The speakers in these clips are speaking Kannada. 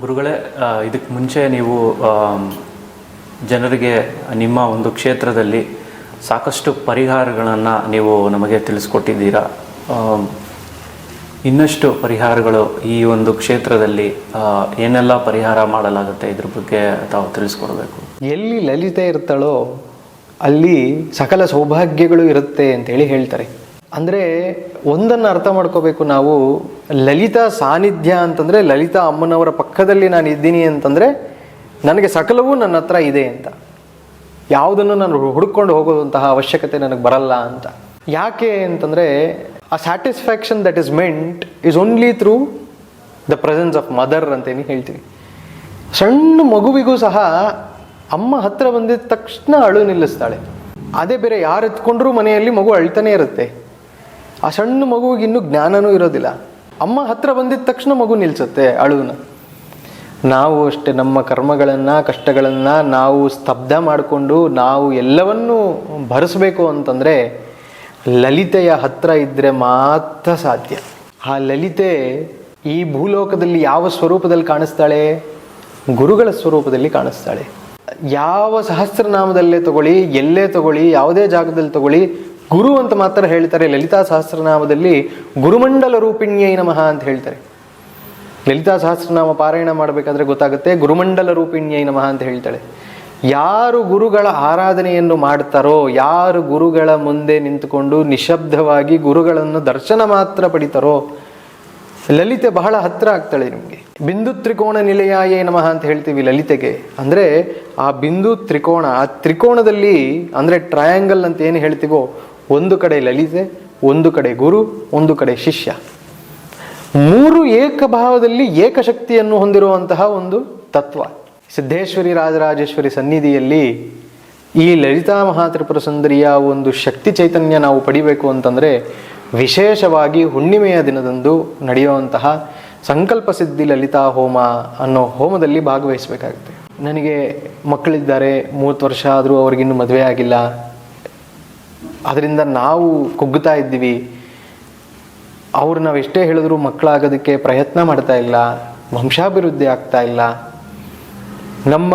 ಗುರುಗಳೇ ಇದಕ್ಕೆ ಮುಂಚೆ ನೀವು ಜನರಿಗೆ ನಿಮ್ಮ ಒಂದು ಕ್ಷೇತ್ರದಲ್ಲಿ ಸಾಕಷ್ಟು ಪರಿಹಾರಗಳನ್ನು ನೀವು ನಮಗೆ ತಿಳಿಸ್ಕೊಟ್ಟಿದ್ದೀರಾ? ಇನ್ನಷ್ಟು ಪರಿಹಾರಗಳು ಈ ಒಂದು ಕ್ಷೇತ್ರದಲ್ಲಿ ಏನೆಲ್ಲ ಪರಿಹಾರ ಮಾಡಲಾಗುತ್ತೆ ಇದ್ರ ಬಗ್ಗೆ ತಾವು ತಿಳಿಸ್ಕೊಡ್ಬೇಕು. ಎಲ್ಲಿ ಲಲಿತೆ ಇರ್ತಾಳೋ ಅಲ್ಲಿ ಸಕಲ ಸೌಭಾಗ್ಯಗಳು ಇರುತ್ತೆ ಅಂತೇಳಿ ಹೇಳ್ತಾರೆ. ಅಂದರೆ ಒಂದನ್ನು ಅರ್ಥ ಮಾಡ್ಕೋಬೇಕು ನಾವು, ಲಲಿತಾ ಸಾನ್ನಿಧ್ಯ ಅಂತಂದರೆ ಲಲಿತಾ ಅಮ್ಮನವರ ಪಕ್ಕದಲ್ಲಿ ನಾನು ಇದ್ದೀನಿ ಅಂತಂದರೆ ನನಗೆ ಸಕಲವೂ ನನ್ನ ಹತ್ರ ಇದೆ ಅಂತ. ಯಾವುದನ್ನು ನಾನು ಹುಡುಕೊಂಡು ಹೋಗುವಂತಹ ಅವಶ್ಯಕತೆ ನನಗೆ ಬರಲ್ಲ ಅಂತ. ಯಾಕೆ ಅಂತಂದರೆ ಆ satisfaction that is meant is only through the presence of mother ಅಂತೇಳಿ ಹೇಳ್ತೀವಿ. ಸಣ್ಣ ಮಗುವಿಗೂ ಸಹ ಅಮ್ಮ ಹತ್ರ ಬಂದಿದ ತಕ್ಷಣ ಅಳು ನಿಲ್ಲಿಸ್ತಾಳೆ. ಅದೇ ಬೇರೆ ಯಾರು ಎತ್ಕೊಂಡ್ರೂ ಮನೆಯಲ್ಲಿ ಮಗು ಅಳ್ತಾನೆ ಇರುತ್ತೆ. ಆ ಸಣ್ಣ ಮಗುವಿಗೆ ಇನ್ನೂ ಜ್ಞಾನನೂ ಇರೋದಿಲ್ಲ. ಅಮ್ಮ ಹತ್ರ ಬಂದಿದ ತಕ್ಷಣ ಮಗು ನಿಲ್ಸುತ್ತೆ ಅಳುವನ್ನ ನಾವು ಅಷ್ಟೇ, ನಮ್ಮ ಕರ್ಮಗಳನ್ನು, ಕಷ್ಟಗಳನ್ನು ನಾವು ಸ್ತಬ್ಧ ಮಾಡಿಕೊಂಡು ನಾವು ಎಲ್ಲವನ್ನೂ ಭರಿಸಬೇಕು ಅಂತಂದರೆ ಲಲಿತೆಯ ಹತ್ರ ಇದ್ದರೆ ಮಾತ್ರ ಸಾಧ್ಯ. ಆ ಲಲಿತೆ ಈ ಭೂಲೋಕದಲ್ಲಿ ಯಾವ ಸ್ವರೂಪದಲ್ಲಿ ಕಾಣಿಸ್ತಾಳೆ? ಗುರುಗಳ ಸ್ವರೂಪದಲ್ಲಿ ಕಾಣಿಸ್ತಾಳೆ. ಯಾವ ಸಹಸ್ರನಾಮದಲ್ಲೇ ತಗೊಳ್ಳಿ, ಎಲ್ಲೇ ತಗೊಳ್ಳಿ, ಯಾವುದೇ ಜಾಗದಲ್ಲಿ ತಗೊಳ್ಳಿ ಗುರು ಅಂತ ಮಾತ್ರ ಹೇಳ್ತಾರೆ. ಲಲಿತಾ ಸಹಸ್ರನಾಮದಲ್ಲಿ ಗುರುಮಂಡಲ ರೂಪಿಣ್ಯೈ ನಮಃ ಅಂತ ಹೇಳ್ತಾರೆ. ಲಲಿತಾ ಸಹಸ್ರನಾಮ ಪಾರಾಯಣ ಮಾಡಬೇಕಾದ್ರೆ ಗೊತ್ತಾಗುತ್ತೆ. ಗುರುಮಂಡಲ ರೂಪಿಣ್ಯೈ ನಮಃ ಅಂತ ಹೇಳ್ತಾಳೆ. ಯಾರು ಗುರುಗಳ ಆರಾಧನೆಯನ್ನು ಮಾಡ್ತಾರೋ, ಯಾರು ಗುರುಗಳ ಮುಂದೆ ನಿಂತುಕೊಂಡು ನಿಶಬ್ದವಾಗಿ ಗುರುಗಳನ್ನು ದರ್ಶನ ಮಾತ್ರ ಪಡಿತಾರೋ, ಲಲಿತೆ ಬಹಳ ಹತ್ರ ಆಗ್ತಾಳೆ ನಿಮಗೆ. ಬಿಂದು ತ್ರಿಕೋಣ ನಿಲಯಾಯೇ ನಮಃ ಅಂತ ಹೇಳ್ತೀವಿ ಲಲಿತೆಗೆ. ಅಂದರೆ ಆ ಬಿಂದು ತ್ರಿಕೋಣ, ಆ ತ್ರಿಕೋಣದಲ್ಲಿ ಅಂದರೆ ಟ್ರಯಾಂಗಲ್ ಅಂತ ಏನು ಹೇಳ್ತೀವೋ ಒಂದು ಕಡೆ ಲಲಿತೆ, ಒಂದು ಕಡೆ ಗುರು, ಒಂದು ಕಡೆ ಶಿಷ್ಯ. ಮೂರು ಏಕಭಾವದಲ್ಲಿ ಏಕಶಕ್ತಿಯನ್ನು ಹೊಂದಿರುವಂತಹ ಒಂದು ತತ್ವ. ಸಿದ್ದೇಶ್ವರಿ ರಾಜರಾಜೇಶ್ವರಿ ಸನ್ನಿಧಿಯಲ್ಲಿ ಈ ಲಲಿತಾ ಮಹಾತ್ರಿಪುರ ಸುಂದರಿಯ ಒಂದು ಶಕ್ತಿ ಚೈತನ್ಯ ನಾವು ಪಡಿಬೇಕು ಅಂತಂದರೆ ವಿಶೇಷವಾಗಿ ಹುಣ್ಣಿಮೆಯ ದಿನದಂದು ನಡೆಯುವಂತಹ ಸಂಕಲ್ಪ ಸಿದ್ಧಿ ಲಲಿತಾ ಹೋಮ ಅನ್ನೋ ಹೋಮದಲ್ಲಿ ಭಾಗವಹಿಸಬೇಕಾಗುತ್ತೆ. ನನಗೆ ಮಕ್ಕಳಿದ್ದಾರೆ, ಮೂವತ್ತು ವರ್ಷ ಆದರೂ ಅವ್ರಿಗಿನ್ನೂ ಮದುವೆ ಆಗಿಲ್ಲ. ಅದರಿಂದ ನಾವು ಕುಗ್ಗುತ್ತಾ ಇದ್ದೀವಿ. ಅವ್ರು ನಾವು ಎಷ್ಟೇ ಹೇಳಿದ್ರು ಮಕ್ಕಳಾಗೋದಕ್ಕೆ ಪ್ರಯತ್ನ ಮಾಡ್ತಾ ಇಲ್ಲ, ವಂಶಾಭಿವೃದ್ಧಿ ಆಗ್ತಾ ಇಲ್ಲ. ನಮ್ಮ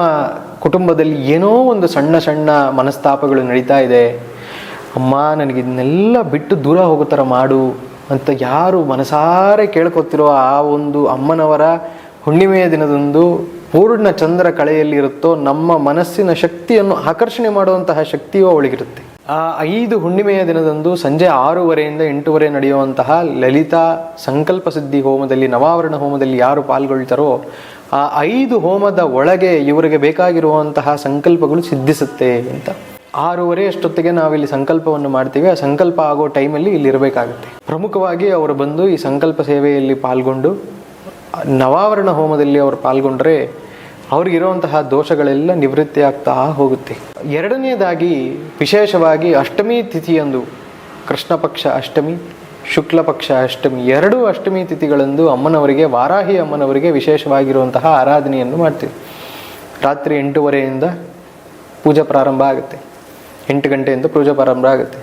ಕುಟುಂಬದಲ್ಲಿ ಏನೋ ಒಂದು ಸಣ್ಣ ಸಣ್ಣ ಮನಸ್ತಾಪಗಳು ನಡೀತಾ ಇದೆ. ಅಮ್ಮ, ನನಗೆ ಇದನ್ನೆಲ್ಲ ಬಿಟ್ಟು ದೂರ ಹೋಗೋ ಥರ ಮಾಡು ಅಂತ ಯಾರು ಮನಸಾರೆ ಕೇಳ್ಕೊತಿರೋ ಆ ಒಂದು ಅಮ್ಮನವರ ಹುಣ್ಣಿಮೆಯ ದಿನದಂದು ಪೂರ್ಣ ಚಂದ್ರ ಕಳೆಯಲ್ಲಿ ಇರುತ್ತೋ ನಮ್ಮ ಮನಸ್ಸಿನ ಶಕ್ತಿಯನ್ನು ಆಕರ್ಷಣೆ ಮಾಡುವಂತಹ ಶಕ್ತಿಯೂ ಅವಳಿಗಿರುತ್ತೆ. ಆ, ಐದು ಹುಣ್ಣಿಮೆಯ ದಿನದಂದು ಸಂಜೆ ಆರೂವರೆಯಿಂದ ಎಂಟೂವರೆ ನಡೆಯುವಂತಹ ಲಲಿತಾ ಸಂಕಲ್ಪ ಸಿದ್ಧಿ ಹೋಮದಲ್ಲಿ, ನವಾವರಣ ಹೋಮದಲ್ಲಿ ಯಾರು ಪಾಲ್ಗೊಳ್ತಾರೋ ಆ ಐದು ಹೋಮದ ಒಳಗೆ ಇವರಿಗೆ ಬೇಕಾಗಿರುವಂತಹ ಸಂಕಲ್ಪಗಳು ಸಿದ್ಧಿಸುತ್ತೆ ಅಂತ. ಆರೂವರೆ ಅಷ್ಟೊತ್ತಿಗೆ ನಾವಿಲ್ಲಿ ಸಂಕಲ್ಪವನ್ನು ಮಾಡ್ತೀವಿ. ಆ ಸಂಕಲ್ಪ ಆಗೋ ಟೈಮಲ್ಲಿ ಇಲ್ಲಿ ಇರಬೇಕಾಗುತ್ತೆ. ಪ್ರಮುಖವಾಗಿ ಅವರು ಬಂದು ಈ ಸಂಕಲ್ಪ ಸೇವೆಯಲ್ಲಿ ಪಾಲ್ಗೊಂಡು, ನವಾವರಣ ಹೋಮದಲ್ಲಿ ಅವರು ಪಾಲ್ಗೊಂಡ್ರೆ ಅವ್ರಿಗಿರುವಂತಹ ದೋಷಗಳೆಲ್ಲ ನಿವೃತ್ತಿ ಆಗ್ತಾ ಹೋಗುತ್ತೆ. ಎರಡನೇದಾಗಿ ವಿಶೇಷವಾಗಿ ಅಷ್ಟಮಿ ತಿಥಿಯಂದು ಕೃಷ್ಣ ಪಕ್ಷ ಅಷ್ಟಮಿ, ಶುಕ್ಲ ಪಕ್ಷ ಅಷ್ಟಮಿ ಎರಡೂ ಅಷ್ಟಮಿ ತಿಥಿಗಳಂದು ಅಮ್ಮನವರಿಗೆ, ವಾರಾಹಿ ಅಮ್ಮನವರಿಗೆ ವಿಶೇಷವಾಗಿರುವಂತಹ ಆರಾಧನೆಯನ್ನು ಮಾಡ್ತೀವಿ. ರಾತ್ರಿ ಎಂಟೂವರೆಯಿಂದ ಪೂಜೆ ಪ್ರಾರಂಭ ಆಗುತ್ತೆ. ಎಂಟು ಗಂಟೆಯಿಂದ ಪೂಜೆ ಪ್ರಾರಂಭ ಆಗುತ್ತೆ.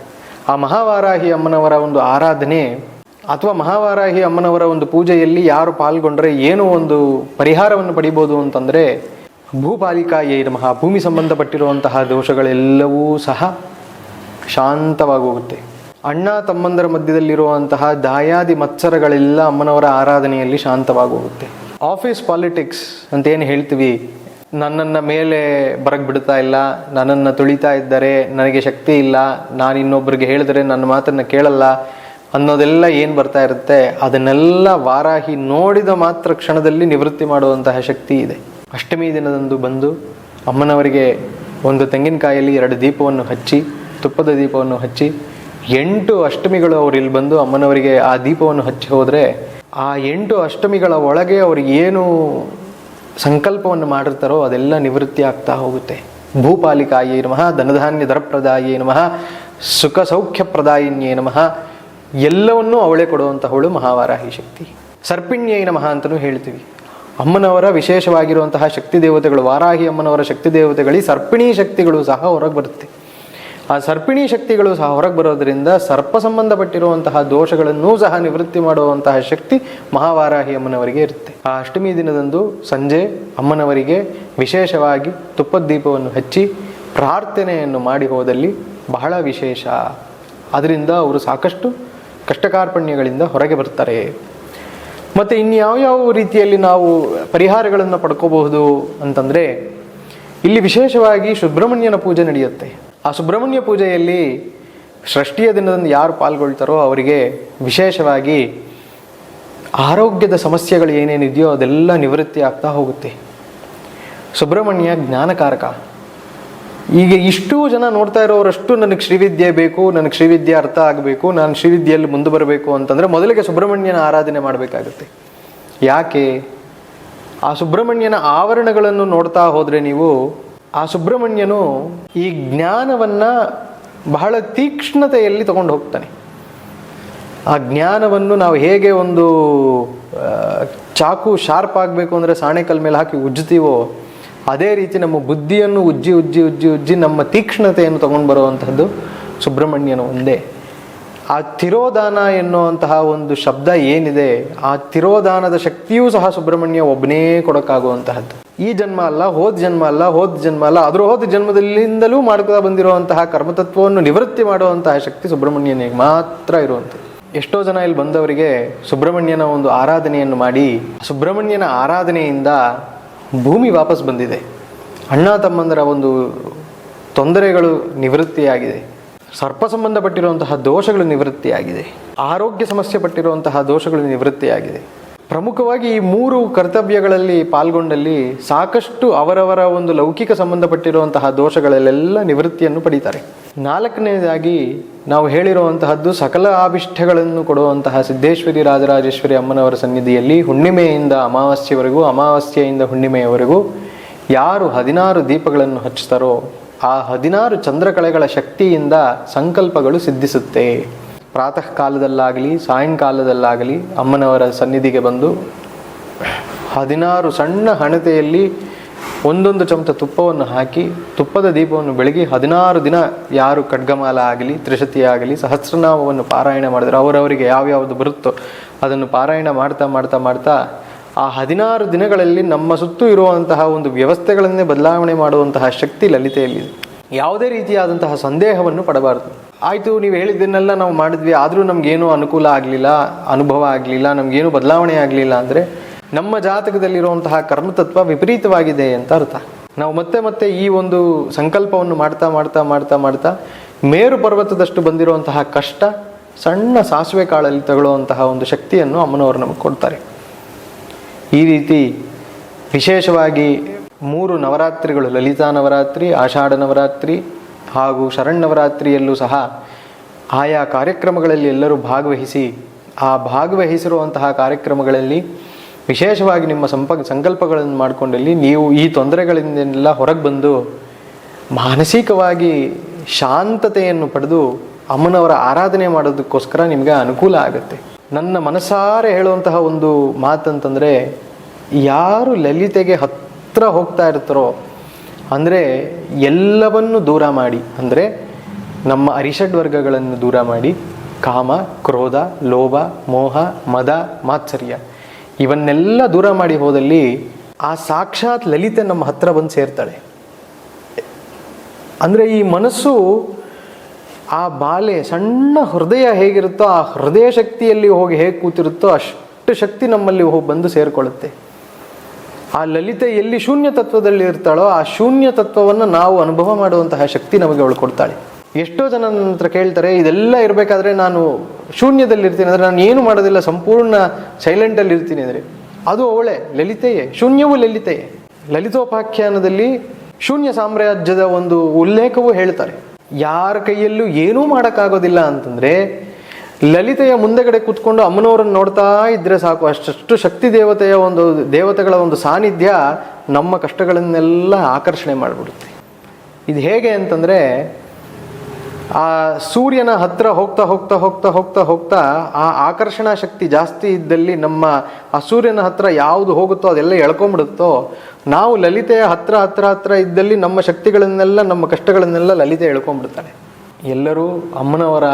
ಆ ಮಹಾವಾರಾಹಿ ಅಮ್ಮನವರ ಒಂದು ಆರಾಧನೆ ಅಥವಾ ಮಹಾವಾರಾಹಿ ಅಮ್ಮನವರ ಒಂದು ಪೂಜೆಯಲ್ಲಿ ಯಾರು ಪಾಲ್ಗೊಂಡ್ರೆ ಏನು ಒಂದು ಪರಿಹಾರವನ್ನು ಪಡಿಬೋದು ಅಂತಂದರೆ ಭೂಪಾಲಿಕಾ ಭೂಪಾಲಿಕಾಯೇ ನಮಃ. ಭೂಮಿ ಸಂಬಂಧಪಟ್ಟಿರುವಂತಹ ದೋಷಗಳೆಲ್ಲವೂ ಸಹ ಶಾಂತವಾಗೋಗುತ್ತೆ. ಅಣ್ಣ ತಮ್ಮಂದರ ಮಧ್ಯದಲ್ಲಿರುವಂತಹ ದಾಯಾದಿ ಮತ್ಸರಗಳೆಲ್ಲ ಅಮ್ಮನವರ ಆರಾಧನೆಯಲ್ಲಿ ಶಾಂತವಾಗೋಗುತ್ತೆ. ಆಫೀಸ್ ಪಾಲಿಟಿಕ್ಸ್ ಅಂತ ಏನು ಹೇಳ್ತೀವಿ? ನನ್ನನ್ನು ಮೇಲೆ ಬರಗ್ ಬಿಡ್ತಾ ಇಲ್ಲ, ನನ್ನನ್ನು ತುಳಿತಾ ಇದ್ದಾರೆ ನನಗೆ ಶಕ್ತಿ ಇಲ್ಲ ನಾನು ಇನ್ನೊಬ್ಬರಿಗೆ ಹೇಳಿದರೆ ನನ್ನ ಮಾತನ್ನು ಕೇಳಲ್ಲ ಅನ್ನೋದೆಲ್ಲ ಏನು ಬರ್ತಾ ಇರುತ್ತೆ, ಅದನ್ನೆಲ್ಲ ವಾರಾಹಿ ನೋಡಿದ ಮಾತ್ರ ಕ್ಷಣದಲ್ಲಿ ನಿವೃತ್ತಿ ಮಾಡುವಂತಹ ಶಕ್ತಿ ಇದೆ. ಅಷ್ಟಮಿ ದಿನದಂದು ಬಂದು ಅಮ್ಮನವರಿಗೆ ಒಂದು ತೆಂಗಿನಕಾಯಲ್ಲಿ ಎರಡು ದೀಪವನ್ನು ಹಚ್ಚಿ, ತುಪ್ಪದ ದೀಪವನ್ನು ಹಚ್ಚಿ, ಎಂಟು ಅಷ್ಟಮಿಗಳು ಅವರು ಇಲ್ಲಿ ಬಂದು ಅಮ್ಮನವರಿಗೆ ಆ ದೀಪವನ್ನು ಹಚ್ಚಿ ಹೋದರೆ, ಆ ಎಂಟು ಅಷ್ಟಮಿಗಳ ಒಳಗೆ ಅವರು ಏನು ಸಂಕಲ್ಪವನ್ನು ಮಾಡಿರ್ತಾರೋ ಅದೆಲ್ಲ ನಿವೃತ್ತಿ ಆಗ್ತಾ ಹೋಗುತ್ತೆ. ಭೂಪಾಲಿಕಾಯೇ ನಮಃ, ಧನಧಾನ್ಯ ದರಪ್ರದಾಯೇ ನಮಃ, ಸುಖ ಸೌಖ್ಯ ಪ್ರದಾಯಿನ್ಯೇ ನಮಃ ಎಲ್ಲವನ್ನೂ ಅವಳೇ ಕೊಡುವಂತಹವಳು ಮಹಾವಾರಾಹಿ ಶಕ್ತಿ. ಸರ್ಪಿಣ್ಯೈ ನಮಃ ಅಂತಲೂ ಹೇಳ್ತೀವಿ. ಅಮ್ಮನವರ ವಿಶೇಷವಾಗಿರುವಂತಹ ಶಕ್ತಿ ದೇವತೆಗಳು, ವಾರಾಹಿ ಅಮ್ಮನವರ ಶಕ್ತಿ ದೇವತೆಗಳಿ ಸರ್ಪಿಣಿ ಶಕ್ತಿಗಳು ಸಹ ಹೊರಗೆ ಬರುತ್ತೆ. ಆ ಸರ್ಪಿಣಿ ಶಕ್ತಿಗಳು ಸಹ ಹೊರಗೆ ಬರೋದರಿಂದ ಸರ್ಪ ಸಂಬಂಧಪಟ್ಟಿರುವಂತಹ ದೋಷಗಳನ್ನೂ ಸಹ ನಿವೃತ್ತಿ ಮಾಡುವಂತಹ ಶಕ್ತಿ ಮಹಾವಾರಾಹಿ ಅಮ್ಮನವರಿಗೆ ಇರುತ್ತೆ. ಆ ಅಷ್ಟಮಿ ದಿನದಂದು ಸಂಜೆ ಅಮ್ಮನವರಿಗೆ ವಿಶೇಷವಾಗಿ ತುಪ್ಪದ ದೀಪವನ್ನು ಹಚ್ಚಿ ಪ್ರಾರ್ಥನೆಯನ್ನು ಮಾಡಿ ಹೋದಲ್ಲಿ ಬಹಳ ವಿಶೇಷ. ಅದರಿಂದ ಅವರು ಸಾಕಷ್ಟು ಕಷ್ಟಕಾರ್ಪಣ್ಯಗಳಿಂದ ಹೊರಗೆ ಬರ್ತಾರೆ. ಮತ್ತು ಇನ್ಯಾವ್ಯಾವ ರೀತಿಯಲ್ಲಿ ನಾವು ಪರಿಹಾರಗಳನ್ನು ಪಡ್ಕೋಬಹುದು ಅಂತಂದರೆ, ಇಲ್ಲಿ ವಿಶೇಷವಾಗಿ ಸುಬ್ರಹ್ಮಣ್ಯನ ಪೂಜೆ ನಡೆಯುತ್ತೆ. ಆ ಸುಬ್ರಹ್ಮಣ್ಯ ಪೂಜೆಯಲ್ಲಿ ಸೃಷ್ಟಿಯ ದಿನದಂದು ಯಾರು ಪಾಲ್ಗೊಳ್ತಾರೋ ಅವರಿಗೆ ವಿಶೇಷವಾಗಿ ಆರೋಗ್ಯದ ಸಮಸ್ಯೆಗಳು ಏನೇನಿದೆಯೋ ಅದೆಲ್ಲ ನಿವೃತ್ತಿ ಆಗ್ತಾ ಹೋಗುತ್ತೆ. ಸುಬ್ರಹ್ಮಣ್ಯ ಜ್ಞಾನಕಾರಕ. ಈಗ ಇಷ್ಟು ಜನ ನೋಡ್ತಾ ಇರೋರಷ್ಟು ನನಗೆ ಶ್ರೀವಿದ್ಯೆ ಬೇಕು, ನನಗೆ ಶ್ರೀವಿದ್ಯೆ ಅರ್ಥ ಆಗಬೇಕು, ನಾನು ಶ್ರೀವಿದ್ಯೆಯಲ್ಲಿ ಮುಂದೆ ಬರಬೇಕು ಅಂತಂದರೆ ಮೊದಲಿಗೆ ಸುಬ್ರಹ್ಮಣ್ಯನ ಆರಾಧನೆ ಮಾಡಬೇಕಾಗುತ್ತೆ. ಯಾಕೆ? ಆ ಸುಬ್ರಹ್ಮಣ್ಯನ ಆವರಣಗಳನ್ನು ನೋಡ್ತಾ ಹೋದರೆ ನೀವು ಆ ಸುಬ್ರಹ್ಮಣ್ಯನು ಈ ಜ್ಞಾನವನ್ನು ಬಹಳ ತೀಕ್ಷ್ಣತೆಯಲ್ಲಿ ತಗೊಂಡು ಹೋಗ್ತಾನೆ. ಆ ಜ್ಞಾನವನ್ನು ನಾವು ಹೇಗೆ ಒಂದು ಚಾಕು ಶಾರ್ಪ್ ಆಗಬೇಕು ಅಂದರೆ ಸಾಣೆಕಲ್ ಮೇಲೆ ಹಾಕಿ ಉಜ್ಜುತ್ತೀವೋ ಅದೇ ರೀತಿ ನಮ್ಮ ಬುದ್ಧಿಯನ್ನು ಉಜ್ಜಿ ಉಜ್ಜಿ ಉಜ್ಜಿ ಉಜ್ಜಿ ನಮ್ಮ ತೀಕ್ಷ್ಣತೆಯನ್ನು ತಗೊಂಡು ಬರುವಂತಹದ್ದು ಸುಬ್ರಹ್ಮಣ್ಯನ ಒಂದೇ. ಆ ತಿರೋದಾನ ಎನ್ನುವಂತಹ ಒಂದು ಶಬ್ದ ಏನಿದೆ, ಆ ತಿರೋದಾನದ ಶಕ್ತಿಯೂ ಸಹ ಸುಬ್ರಹ್ಮಣ್ಯ ಒಬ್ಬನೇ ಕೊಡೋಕ್ಕಾಗುವಂತಹದ್ದು. ಈ ಜನ್ಮ ಅಲ್ಲ, ಹೋದ ಜನ್ಮ ಅಲ್ಲ, ಹೋದ ಜನ್ಮ ಅಲ್ಲ ಅದ್ರ ಹೋದ ಜನ್ಮದಲ್ಲಿಂದಲೂ ಮಾಡ್ಕೊತಾ ಬಂದಿರುವಂತಹ ಕರ್ಮತತ್ವವನ್ನು ನಿವೃತ್ತಿ ಮಾಡುವಂತಹ ಶಕ್ತಿ ಸುಬ್ರಹ್ಮಣ್ಯನಿಗೆ ಮಾತ್ರ ಇರುವಂಥದ್ದು. ಎಷ್ಟೋ ಜನ ಇಲ್ಲಿ ಬಂದವರಿಗೆ ಸುಬ್ರಹ್ಮಣ್ಯನ ಒಂದು ಆರಾಧನೆಯನ್ನು ಮಾಡಿ, ಸುಬ್ರಹ್ಮಣ್ಯನ ಆರಾಧನೆಯಿಂದ ಭೂಮಿ ವಾಪಸ್ ಬಂದಿದೆ. ಅಣ್ಣ ತಮ್ಮಂದರ ಒಂದು ತೊಂದರೆಗಳು ನಿವೃತ್ತಿಯಾಗಿದೆ. ಸರ್ಪ ಸಂಬಂಧಪಟ್ಟಿರುವಂತಹ ದೋಷಗಳು ನಿವೃತ್ತಿಯಾಗಿದೆ. ಆರೋಗ್ಯ ಸಮಸ್ಯೆ ಪಟ್ಟಿರುವಂತಹ ದೋಷಗಳು ನಿವೃತ್ತಿಯಾಗಿದೆ. ಪ್ರಮುಖವಾಗಿ ಈ ಮೂರು ಕರ್ತವ್ಯಗಳಲ್ಲಿ ಪಾಲ್ಗೊಂಡಲ್ಲಿ ಸಾಕಷ್ಟು ಅವರವರ ಒಂದು ಲೌಕಿಕ ಸಂಬಂಧಪಟ್ಟಿರುವಂತಹ ದೋಷಗಳಲ್ಲೆಲ್ಲ ನಿವೃತ್ತಿಯನ್ನು ಪಡೀತಾರೆ. ನಾಲ್ಕನೇದಾಗಿ ನಾವು ಹೇಳಿರುವಂತಹದ್ದು ಸಕಲ ಆಭಿಷ್ಟಗಳನ್ನು ಕೊಡುವಂತಹ ಸಿದ್ದೇಶ್ವರಿ ರಾಜರಾಜೇಶ್ವರಿ ಅಮ್ಮನವರ ಸನ್ನಿಧಿಯಲ್ಲಿ ಹುಣ್ಣಿಮೆಯಿಂದ ಅಮಾವಾಸ್ಯೆವರೆಗೂ, ಅಮಾವಾಸ್ಯೆಯಿಂದ ಹುಣ್ಣಿಮೆಯವರೆಗೂ ಯಾರು ಹದಿನಾರು ದೀಪಗಳನ್ನು ಹಚ್ಚುತ್ತಾರೋ ಆ ಹದಿನಾರು ಚಂದ್ರಕಳೆಗಳ ಶಕ್ತಿಯಿಂದ ಸಂಕಲ್ಪಗಳು ಸಿದ್ಧಿಸುತ್ತೆ. ಪ್ರಾತಃ ಕಾಲದಲ್ಲಾಗಲಿ ಸಾಯಂಕಾಲದಲ್ಲಾಗಲಿ ಅಮ್ಮನವರ ಸನ್ನಿಧಿಗೆ ಬಂದು ಹದಿನಾರು ಸಣ್ಣ ಹಣತೆಯಲ್ಲಿ ಒಂದೊಂದು ಚಮಚ ತುಪ್ಪವನ್ನು ಹಾಕಿ ತುಪ್ಪದ ದೀಪವನ್ನು ಬೆಳಗಿ ಹದಿನಾರು ದಿನ ಯಾರು ಖಡ್ಗಮಾಲ ಆಗಲಿ, ತ್ರಿಶತಿ ಆಗಲಿ, ಸಹಸ್ರನಾಮವನ್ನು ಪಾರಾಯಣ ಮಾಡಿದ್ರು ಅವರವರಿಗೆ ಯಾವ್ಯಾವುದು ಬರುತ್ತೋ ಅದನ್ನು ಪಾರಾಯಣ ಮಾಡ್ತಾ ಮಾಡ್ತಾ ಮಾಡ್ತಾ ಆ ಹದಿನಾರು ದಿನಗಳಲ್ಲಿ ನಮ್ಮ ಸುತ್ತು ಇರುವಂತಹ ಒಂದು ವ್ಯವಸ್ಥೆಗಳನ್ನೇ ಬದಲಾವಣೆ ಮಾಡುವಂತಹ ಶಕ್ತಿ ಲಲಿತೆಯಲ್ಲಿದೆ ಯಾವುದೇ ರೀತಿಯಾದಂತಹ ಸಂದೇಹವನ್ನು ಪಡಬಾರದು. ಆಯಿತು, ನೀವು ಹೇಳಿದ್ದನ್ನೆಲ್ಲ ನಾವು ಮಾಡಿದ್ವಿ, ಆದರೂ ನಮಗೇನೂ ಅನುಕೂಲ ಆಗಲಿಲ್ಲ, ಅನುಭವ ಆಗಲಿಲ್ಲ, ನಮಗೇನು ಬದಲಾವಣೆ ಆಗಲಿಲ್ಲ ಅಂದರೆ ನಮ್ಮ ಜಾತಕದಲ್ಲಿರುವಂತಹ ಕರ್ಮತತ್ವ ವಿಪರೀತವಾಗಿದೆ ಅಂತ ಅರ್ಥ. ನಾವು ಮತ್ತೆ ಮತ್ತೆ ಈ ಒಂದು ಸಂಕಲ್ಪವನ್ನು ಮಾಡ್ತಾ ಮಾಡ್ತಾ ಮಾಡ್ತಾ ಮಾಡ್ತಾ ಮೇರು ಪರ್ವತದಷ್ಟು ಬಂದಿರುವಂತಹ ಕಷ್ಟ ಸಣ್ಣ ಸಾಸಿವೆ ಕಾಳಲ್ಲಿ ತಗೊಳ್ಳುವಂತಹ ಒಂದು ಶಕ್ತಿಯನ್ನು ಅಮ್ಮನವರು ನಮಗೆ ಕೊಡ್ತಾರೆ. ಈ ರೀತಿ ವಿಶೇಷವಾಗಿ ಮೂರು ನವರಾತ್ರಿಗಳು, ಲಲಿತಾ ನವರಾತ್ರಿ, ಆಷಾಢ ನವರಾತ್ರಿ ಹಾಗೂ ಶರಣ್ಣವರಾತ್ರಿಯಲ್ಲೂ ಸಹ ಆಯಾ ಕಾರ್ಯಕ್ರಮಗಳಲ್ಲಿ ಎಲ್ಲರೂ ಭಾಗವಹಿಸಿ ಆ ಭಾಗವಹಿಸಿರುವಂತಹ ಕಾರ್ಯಕ್ರಮಗಳಲ್ಲಿ ವಿಶೇಷವಾಗಿ ನಿಮ್ಮ ಸಂಪ, ಸಂಕಲ್ಪಗಳನ್ನು ಮಾಡಿಕೊಂಡಲ್ಲಿ ನೀವು ಈ ತೊಂದರೆಗಳಿಂದೆಲ್ಲ ಹೊರಗೆ ಬಂದು ಮಾನಸಿಕವಾಗಿ ಶಾಂತತೆಯನ್ನು ಪಡೆದು ಅಮ್ಮನವರ ಆರಾಧನೆ ಮಾಡೋದಕ್ಕೋಸ್ಕರ ನಿಮಗೆ ಅನುಕೂಲ ಆಗುತ್ತೆ. ನನ್ನ ಮನಸಾರೆ ಹೇಳುವಂತಹ ಒಂದು ಮಾತಂತಂದರೆ, ಯಾರು ಲಲಿತೆಗೆ ಹತ್ತಿರ ಹೋಗ್ತಾ ಇರ್ತಾರೋ, ಅಂದರೆ ಎಲ್ಲವನ್ನು ದೂರ ಮಾಡಿ, ಅಂದರೆ ನಮ್ಮ ಅರಿಷಡ್ ವರ್ಗಗಳನ್ನು ದೂರ ಮಾಡಿ, ಕಾಮ, ಕ್ರೋಧ, ಲೋಭ, ಮೋಹ, ಮದ, ಮಾತ್ಸರ್ಯ. ಇವನ್ನೆಲ್ಲ ದೂರ ಮಾಡಿ ಹೋದಲ್ಲಿ ಆ ಸಾಕ್ಷಾತ್ ಲಲಿತೆ ನಮ್ಮ ಹತ್ರ ಬಂದು ಸೇರ್ತಾಳೆ. ಅಂದರೆ ಈ ಮನಸ್ಸು ಆ ಬಾಲೆ ಸಣ್ಣ ಹೃದಯ ಹೇಗಿರುತ್ತೋ ಆ ಹೃದಯ ಶಕ್ತಿಯಲ್ಲಿ ಹೋಗಿ ಹೇಗೆ ಕೂತಿರುತ್ತೋ ಅಷ್ಟು ಶಕ್ತಿ ನಮ್ಮಲ್ಲಿ ಹೋಗಿ ಬಂದು ಸೇರಿಕೊಳ್ಳುತ್ತೆ. ಆ ಲಲಿತೆ ಎಲ್ಲಿ ಶೂನ್ಯ ತತ್ವದಲ್ಲಿ ಇರ್ತಾಳೋ ಆ ಶೂನ್ಯ ತತ್ವವನ್ನು ನಾವು ಅನುಭವ ಮಾಡುವಂತಹ ಶಕ್ತಿ ನಮಗೆ ಅವಳು ಕೊಡ್ತಾಳೆ. ಎಷ್ಟೋ ಜನ ನನ್ನ ಹತ್ರ ಕೇಳ್ತಾರೆ, ಇದೆಲ್ಲ ಇರಬೇಕಾದ್ರೆ ನಾನು ಶೂನ್ಯದಲ್ಲಿ ಇರ್ತೀನಿ ಅಂದರೆ ನಾನು ಏನು ಮಾಡೋದಿಲ್ಲ, ಸಂಪೂರ್ಣ ಸೈಲೆಂಟಲ್ಲಿ ಇರ್ತೀನಿ ಅಂದರೆ. ಅದು ಅವಳೆ, ಲಲಿತೆಯೇ, ಶೂನ್ಯವೂ ಲಲಿತೆಯೇ. ಲಲಿತೋಪಾಖ್ಯಾನದಲ್ಲಿ ಶೂನ್ಯ ಸಾಮ್ರಾಜ್ಯದ ಒಂದು ಉಲ್ಲೇಖವೂ ಹೇಳ್ತಾರೆ. ಯಾರ ಕೈಯಲ್ಲೂ ಏನೂ ಮಾಡೋಕ್ಕಾಗೋದಿಲ್ಲ ಅಂತಂದರೆ, ಲಲಿತೆಯ ಮುಂದೆಗಡೆ ಕೂತ್ಕೊಂಡು ಅಮ್ಮನವರನ್ನು ನೋಡ್ತಾ ಇದ್ರೆ ಸಾಕು. ಅಷ್ಟು ಶಕ್ತಿ ದೇವತೆಯ ಒಂದು, ದೇವತೆಗಳ ಒಂದು ಸಾನ್ನಿಧ್ಯ ನಮ್ಮ ಕಷ್ಟಗಳನ್ನೆಲ್ಲ ಆಕರ್ಷಣೆ ಮಾಡಿಬಿಡುತ್ತೆ. ಇದು ಹೇಗೆ ಅಂತಂದರೆ ಆ ಸೂರ್ಯನ ಹತ್ತಿರ ಹೋಗ್ತಾ ಹೋಗ್ತಾ ಹೋಗ್ತಾ ಹೋಗ್ತಾ ಹೋಗ್ತಾ ಆ ಆಕರ್ಷಣಾ ಶಕ್ತಿ ಜಾಸ್ತಿ ಇದ್ದಲ್ಲಿ ನಮ್ಮ ಆ ಸೂರ್ಯನ ಹತ್ರ ಯಾವುದು ಹೋಗುತ್ತೋ ಅದೆಲ್ಲ ಎಳ್ಕೊಂಬಿಡುತ್ತೋ ನಾವು ಲಲಿತೆಯ ಹತ್ತಿರ ಹತ್ತಿರ ಹತ್ತಿರ ಇದ್ದಲ್ಲಿ ನಮ್ಮ ಶಕ್ತಿಗಳನ್ನೆಲ್ಲ, ನಮ್ಮ ಕಷ್ಟಗಳನ್ನೆಲ್ಲ ಲಲಿತೆ ಎಳ್ಕೊಂಡ್ಬಿಡ್ತಾಳೆ. ಎಲ್ಲರೂ ಅಮ್ಮನವರ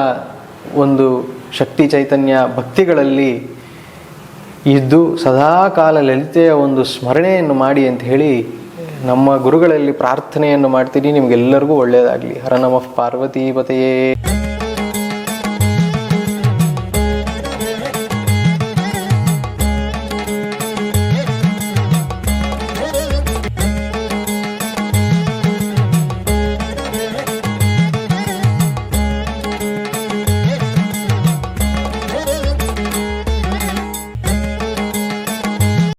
ಒಂದು ಶಕ್ತಿ ಚೈತನ್ಯ ಭಕ್ತಿಗಳಲ್ಲಿ ಇದ್ದು ಸದಾಕಾಲ ಲಲಿತೆಯ ಒಂದು ಸ್ಮರಣೆಯನ್ನು ಮಾಡಿ ಅಂತ ಹೇಳಿ ನಮ್ಮ ಗುರುಗಳಲ್ಲಿ ಪ್ರಾರ್ಥನೆಯನ್ನು ಮಾಡ್ತೀನಿ. ನಿಮ್ಗೆಲ್ಲರಿಗೂ ಒಳ್ಳೆಯದಾಗಲಿ ಹರ ನಮಃ ಪಾರ್ವತೀಪತೆಯೇ.